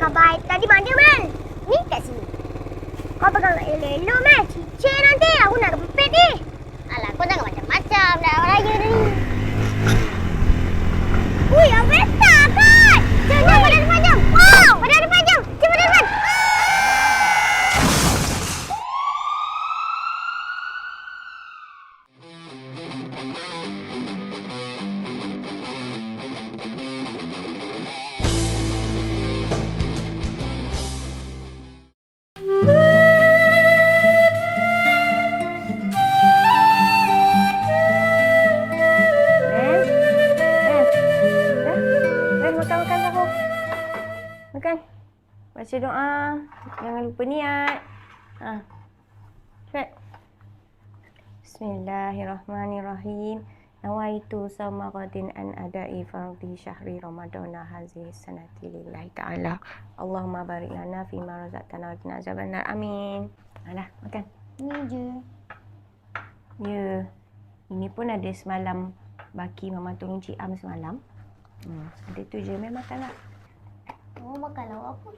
khabar tadi mana, Mel? Ni kat sini. Kau pegang elok-elok, Mel. Cicir nanti. Aku nak kepepet ni. Alah, kau jangan macam-macam. Dah raya ni. Ui, yang kereta kan? Jom, Jangan lupa niat. Ha. Cepat. Bismillahirrahmanirrahim. Nawaitu sama qadin an adai fardhi syahri Ramadan hazi sanati lillahi ta'ala. Allahumma barik lana fima razaqtana wa qina azabannar. Amin. Alah, makan. Ni je. Ya. Ini pun ada semalam baki mama tolong Cik Am semalam. Hmm, ada tu je. Mel makanlah. Mau makan lauk apa?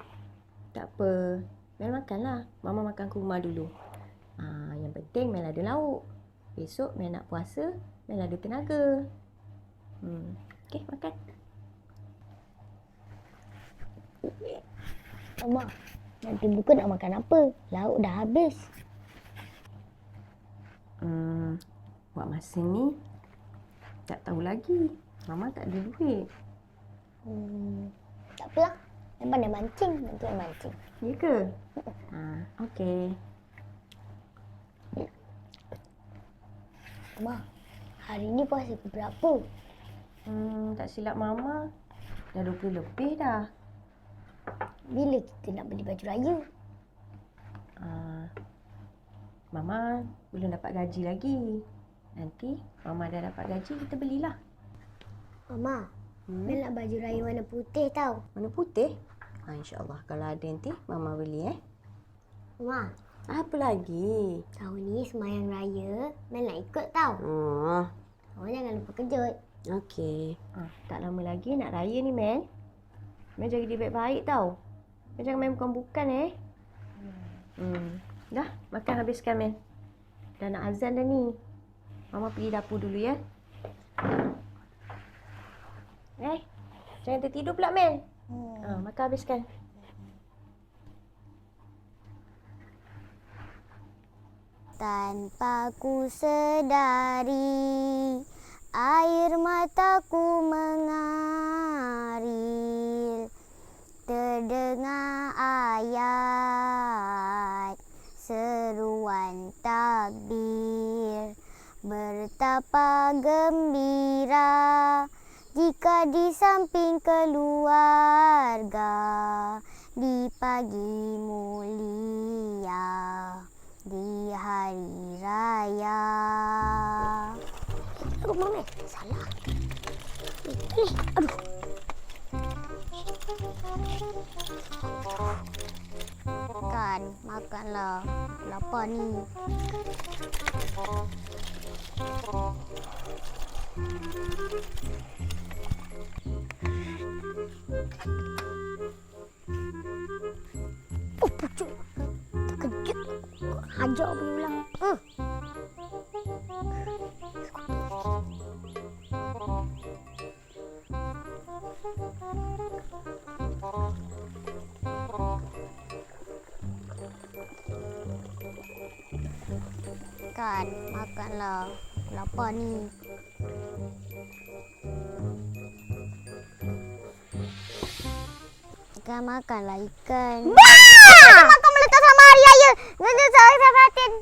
Tak apa. Mel makanlah. Mama makan kurma dulu. Ha, yang penting Mel ada lauk. Besok Mel nak puasa, Mel ada tenaga. Hmm. Okey, makan. Mama, nanti buka nak makan apa? Lauk dah habis. Hmm. Buat masa ni, tak tahu lagi. Mama tak ada duit. Hmm, tak apalah. Yang pandai mancing, nanti yang mancing. Ya ke? Ha, okey. Mama, hari ni puasa ke berapa? Hmm, tak silap Mama, dah 20 lebih dah. Bila kita nak beli baju raya? Uh, Mama belum dapat gaji lagi. Nanti Mama dah dapat gaji, kita belilah. Mama, Hmm? Nak baju raya warna putih tau. Mana putih? Ha, InsyaAllah kalau ada nanti Mama beli eh. Mama, Apa lagi? tahun ni semayang raya, Mel nak ikut tau. Oh, Mama jangan lupa kejut. okey. Ha, tak lama lagi nak raya ni Mel. Mel jaga dia baik-baik tau. Mel jangan main bukan-bukan eh. Hmm. Dah, makan habiskan Mel. Dah nak azan dah ni. Mama pergi dapur dulu ya. Eh, jangan tertidur pula Mel. Hmm. Ha, makan habiskan. Tanpa ku sedari Air mataku mengalir Terdengar ayat Seruan takbir Bertapa gembira di samping keluarga Di pagi mulia di hari raya. Aku mau eh. Salah. Eh, aduh. Kan, makanlah. Lapar ni. Oh, Kan, makanlah. Lapar ni. Ikan makanlah ikan. Wah! Makan meletak selama hari raya. Nanti saya sahabatin.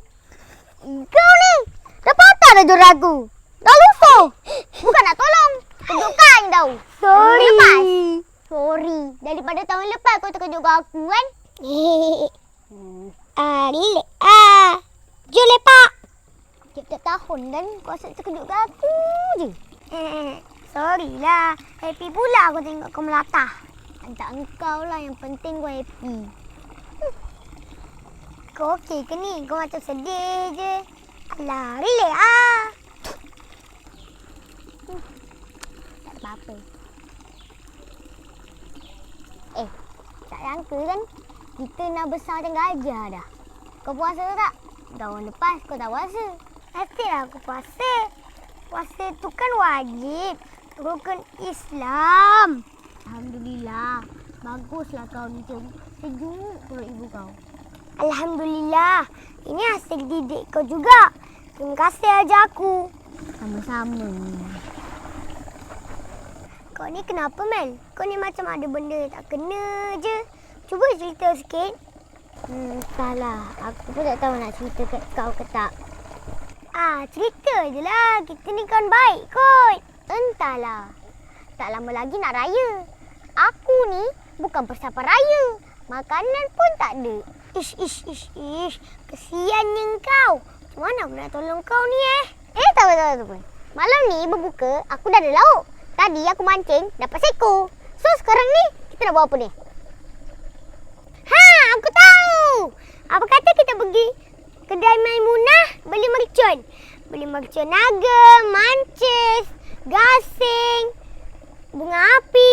Kau ni. Dah patah dah juara aku. Dah lupa. Bukan nak tolong. Tunjukkan tau. Sorry. Lepas. Sorry. Daripada tahun lepas kau terkejut dengan aku kan. Ah, lek. Ah. Jom lepak. Tiap-tiap tahun kan kau asyik terkejut dengan aku je. Sorry lah. Happy pula aku tengok kau melatah. Tak engkau lah yang penting kau happy. Hmm. Kau okey ke ni? Kau macam sedih je. Alah, relax ah. Hmm. Tak apa-apa. Eh, tak ada sangka kan kita nak besar macam gajah dah. Kau puasa tak? Tahun lepas kau tak puasa. Pastilah aku puasa. Puasa tu kan wajib. Rukun Islam. Alhamdulillah. Baguslah kau ni cem- sejuk perut ibu kau. Alhamdulillah. Ini hasil didik kau juga. Terima kasih aja aku. Sama-sama. Kau ni kenapa Mel? Kau ni macam ada benda tak kena je. Cuba cerita sikit. Hmm, salah. Aku pun tak tahu nak cerita kat kau ke tak. Ah, cerita je lah. Kita ni kan baik kot. Entahlah. Tak lama lagi nak raya. Aku ni bukan persiapan raya. Makanan pun tak ada. Ish, ish, ish, ish. Kesiannya kau. Macam mana aku nak tolong kau ni eh? Eh, tak apa, tak apa, tak apa. Malam ni berbuka, aku dah ada lauk. Tadi aku mancing, dapat seko. So, sekarang ni, kita nak buat apa ni? Ha, aku tahu. Apa kata kita pergi kedai Maimunah beli mercon. Beli mercon naga, mancis, gasing, bunga api.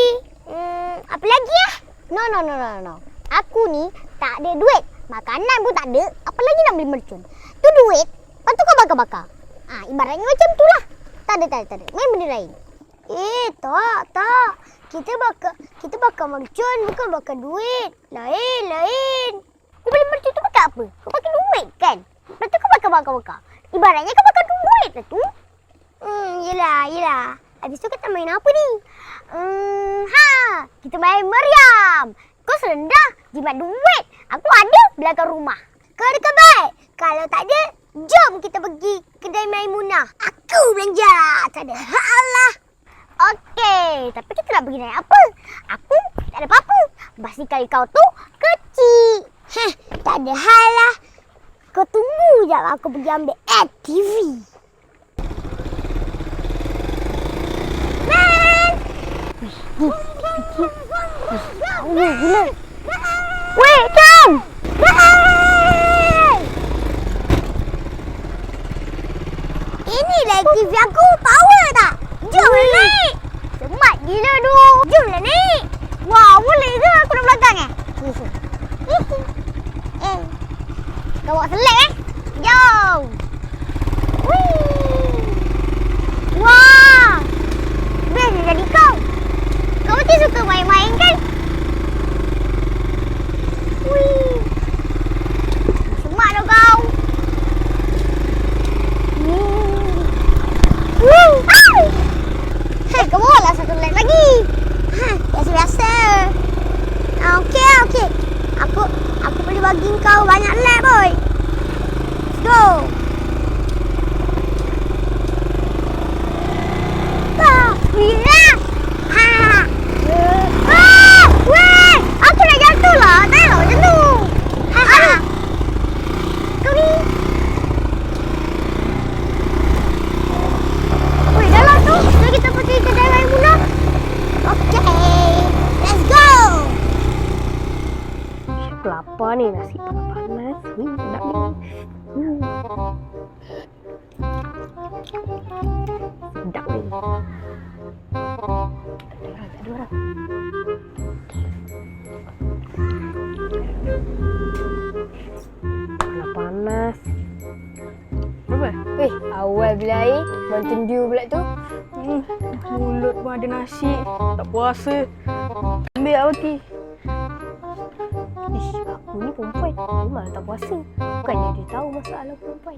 Hmm, apa lagi ya? No, no, no, no, no. Aku ni tak ada duit. Makanan pun tak ada. Apa lagi nak beli mercon? Tu duit, lepas tu kau bakar-bakar. Ah, ibaratnya macam tu lah. Tak ada, tak ada, tak ada. Main benda lain. Eh, tak, tak. Kita bakar, kita bakar mercon bukan bakar duit. Lain, lain. Kau beli mercon bakar apa? Kau pakai duit kan? Lepas tu kau bakar-bakar-bakar. Ibaratnya kau bakar duit lah tu. Hmm, yelah, yelah. Habis tu kita main apa ni? Hmm, ha, kita main meriam. Kau serendah, jimat duit. Aku ada belakang rumah. Kau ada kabar? Kalau tak ada, jom kita pergi kedai Maimunah. Aku belanja. Tak ada halah. Okey, tapi kita nak pergi naik apa? Aku tak ada apa-apa. Basikal kau tu kecil. Heh, tak ada hal lah. Kau tunggu je aku pergi ambil ATV. Man! Gila, gila. Weh, Cam! Hey! Ini lah ATV aku. Power tak? Jom lah naik. Semat gila tu. Jom lah naik. Wah, boleh ke aku nak belakang eh? eh. Kau bawa selek eh? Jom. Wih. Wah. Best dia jadi kau. Kau mesti suka main-main kan? Wih. Semat dah kau. Hmm. Woo! Au! Hei, kau bawa lah satu lap lagi. Ha, biasa-biasa. Ah, okey, okey. Aku aku boleh bagi kau banyak lap, boy. Let's go. Ah, yeah. Ha. Ah, weh, aku nak jatuh lah. Tak nak macam tu. Ha, ha. Kau ni Weh, dah lah tu. Jom kita pergi kedai Maimunah. Okay, let's go. Aku lapar ni nasi panas. Hmm, sedap ni. Hmm. Sedap ni. Tak ada orang, tak ada orang. Kalau panas. Apa? Weh, awal bila air, Mountain Dew pula tu. Hmm, mulut pun ada nasi. Tak puasa. Ambil roti. Ish, aku ni perempuan. Memang tak puasa. Bukannya dia tahu masalah perempuan.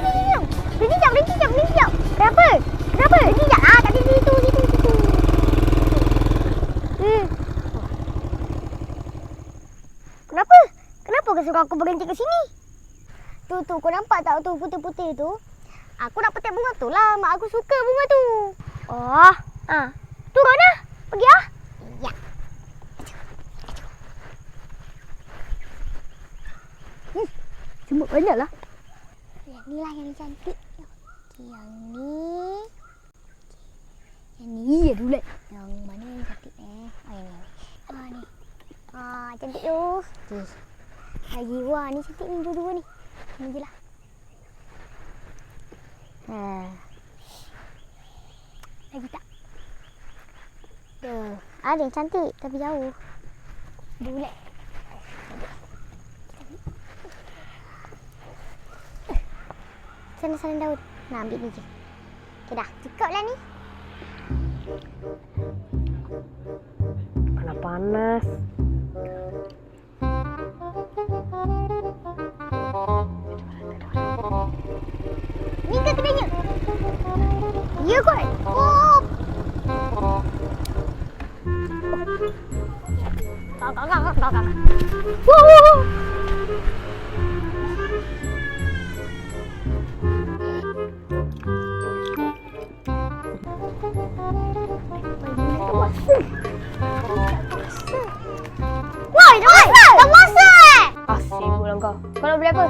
Diam. Berhenti jap, berhenti jap, berhenti jap. Kenapa? Kenapa? Berhenti jap. Ah, kat situ, situ, situ. Hmm. Kenapa? Kenapa kau suruh aku berhenti ke sini? Tu, tu, kau nampak tak tu putih-putih tu? Aku nak petik bunga tu lah. Mak aku suka bunga tu. Oh. Ah. Turun lah. Pergi lah. Ya. Hmm. Cuma banyak lah. Yang ni lah yang cantik. Yang ni. Yang ni ya dulu. Yang mana yang cantik eh? Oh yang ni. Ah ni. Ah cantik tu. Okay. Lagi wah ni cantik ni dua-dua ni. Ni je lah. Ha. Lagi tak? Tuh. Ada yang cantik tapi jauh. Bulat. Sana-sana daun. Nak ambil ni je. Okay dah. Cukup lah ni. Kena panas. Ni ke kedainya? Ya kot. Oh. Kak, kak, kak, kak, kak. Wow, Woi, dah puasa! Dah eh! Ah, sibuk lah kau. Kau nak beli apa?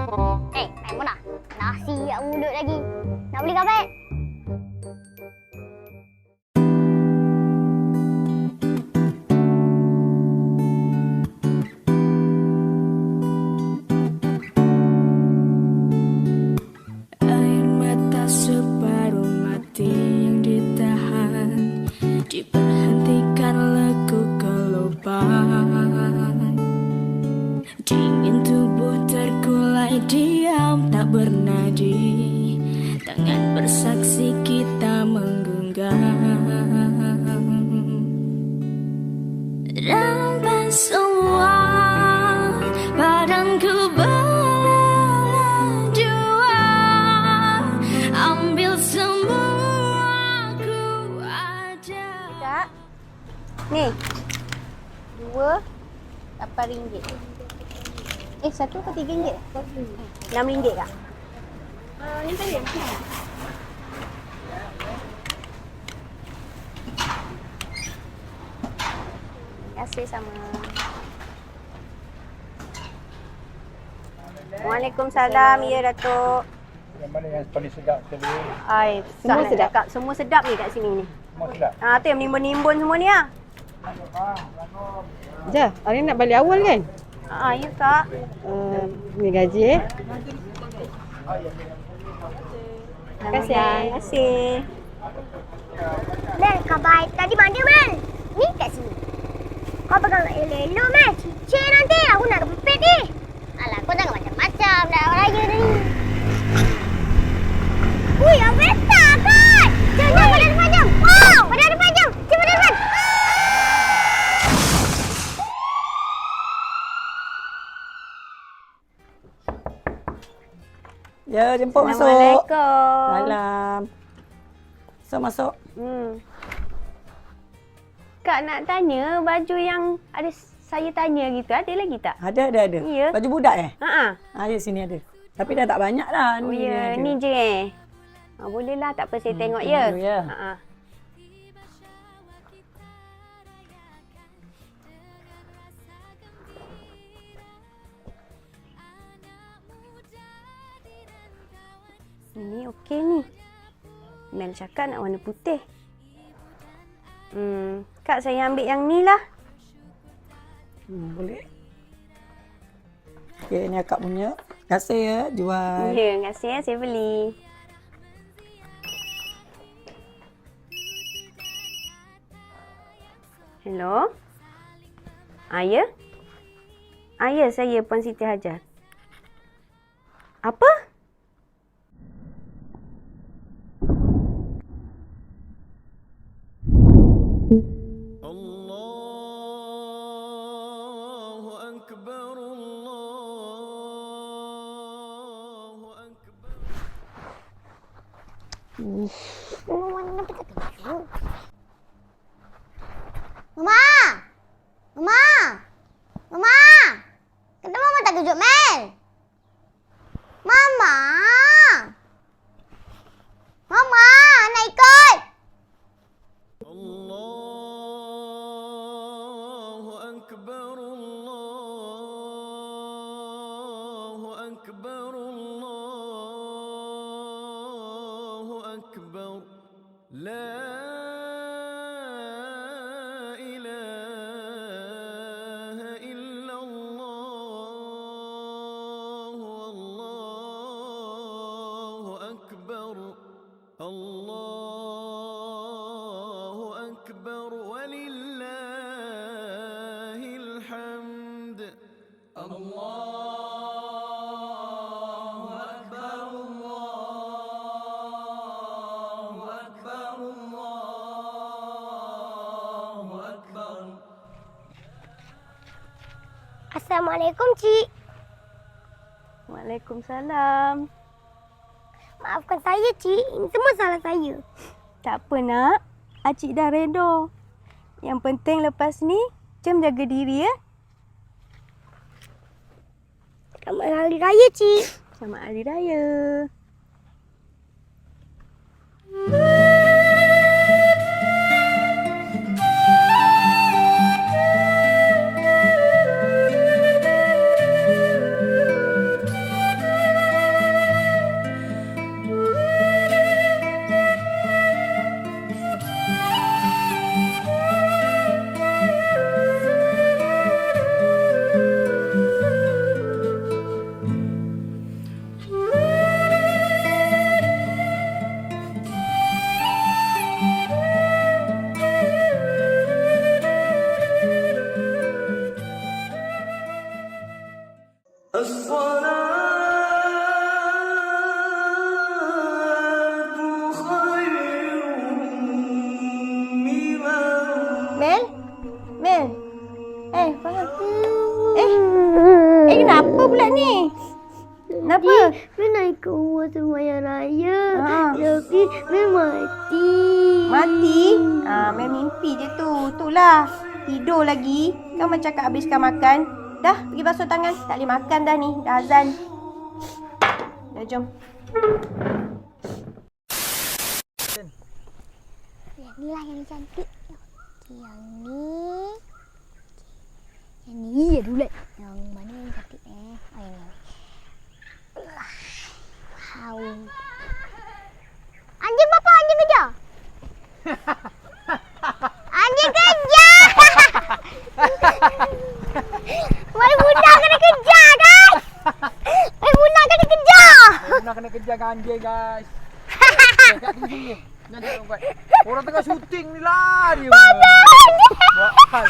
Diam tak bernadi Tangan bersaksi kita menggenggam Rampas semua Badanku jua Ambil semua ku ada Kak. Ni. Dua. Lapan ringgit. Eh, satu ke tiga ringgit? Enam ringgit kak? Uh, ni tadi yang Terima kasih sama. Waalaikumsalam, ya Datuk. Yang mana yang paling sedap sekali? Ai, semua sedap. Cakap. Semua sedap ni kat sini ni. Semua sedap. Ah, tu yang menimbun-nimbun semua ni ah. Ja, hari nak balik awal kan? Ah, ya kak. Uh, ni gaji eh. Terima kasih. Terima kasih. Mel, khabar tadi mana Mel? Ni kat sini. Kau pegang elok-elok Mel. Cicir nanti. Aku nak kempit ni. Alah, kau jangan macam-macam. Dah raya ni. Ui, yang Ya, jemput masuk. Assalamualaikum. Salam. So masuk. Hmm. Kak nak tanya baju yang ada saya tanya gitu ada lagi tak? Ada ada ada. Ya. Baju budak eh? Ha ah. Ada sini ada. Tapi dah tak banyak dah. Oh Ni ya, ada. ni je eh. Ha, boleh lah tak apa saya Hmm, tengok ya. ya. Ha ah. Ini okey ni. Mel cakap nak warna putih. Hmm, Kak saya ambil yang ni lah. Hmm, boleh. Okey, ni akak punya. Terima kasih ya jual. Ya, terima kasih ya saya beli. Hello? Ayah? Ayah saya Puan Siti Hajar. Kenapa Mama tak kejut, Mel? Mama! Mama! أكبر. الله أكبر. ولله الحمد. الله أكبر. الله أكبر. الله أكبر. Assalamualaikum, Cik. Waalaikumsalam. maafkan saya, Cik. Ini semua salah saya. Tak apa, nak. Acik dah redo. Yang penting lepas ni, Cem jaga diri, ya. Selamat Hari Raya, Cik. Selamat Hari Raya. Hmm. Ha. Tapi Mel mati. Mati? Ah, Mel mimpi je tu. Itulah. Tidur lagi. Kau macam cakap habiskan makan. Dah, pergi basuh tangan. Tak boleh makan dah ni. Dah azan. Dah, jom. Yang ni lah yang cantik. Yang ni. Yang ni je dulu. Yang mana yang cantik eh? Oh, yang ni. Wow. Anjing apa? Anjing kejar. Anjing kejar. Mai bunda kena kejar, guys. Mai bunda kena kejar. Nak kena kejar dengan anjing guys. Orang tengah syuting ni lah dia. Hal.